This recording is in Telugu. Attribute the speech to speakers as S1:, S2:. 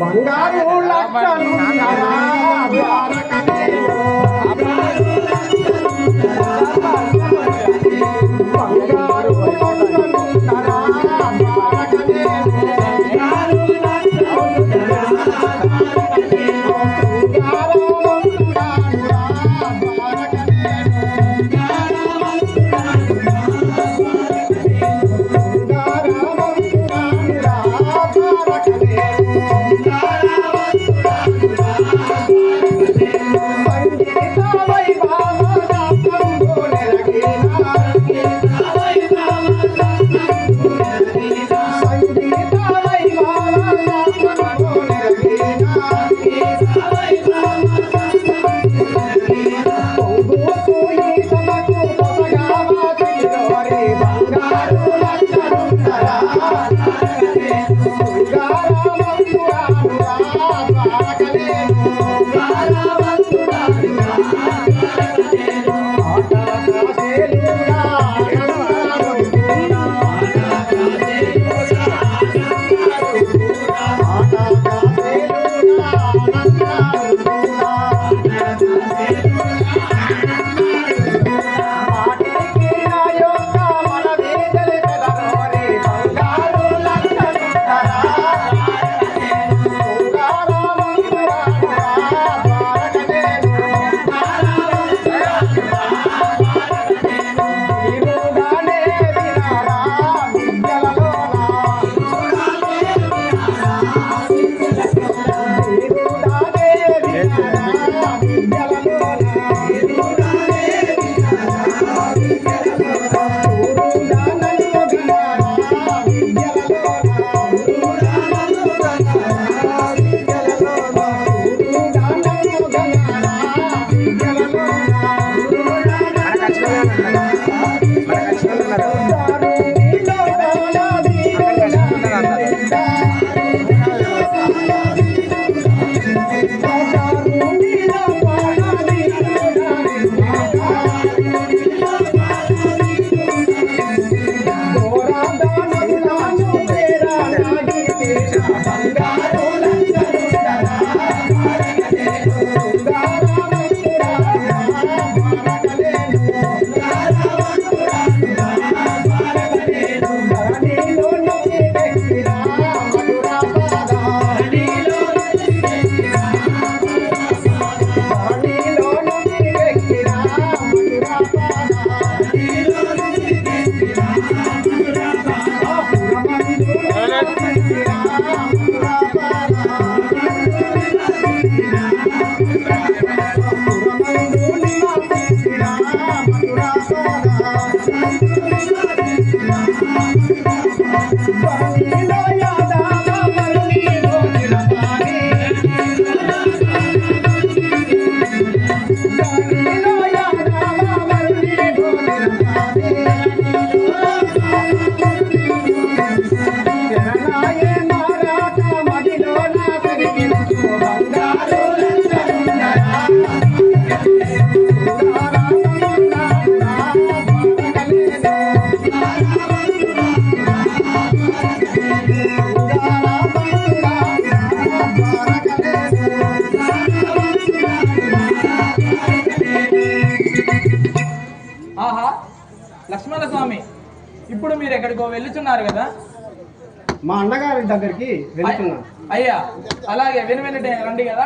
S1: ಬಂಗಾರು ಲಕ್ಷ Hare
S2: ఆహా లక్ష్మణ స్వామి ఇప్పుడు మీరు ఎక్కడికో వెళ్ళుచున్నారు కదా?
S1: మా అన్నగారి దగ్గరికి వెళ్తున్నాను.
S2: అయ్యా అలాగే విని వినటే రండి కదా.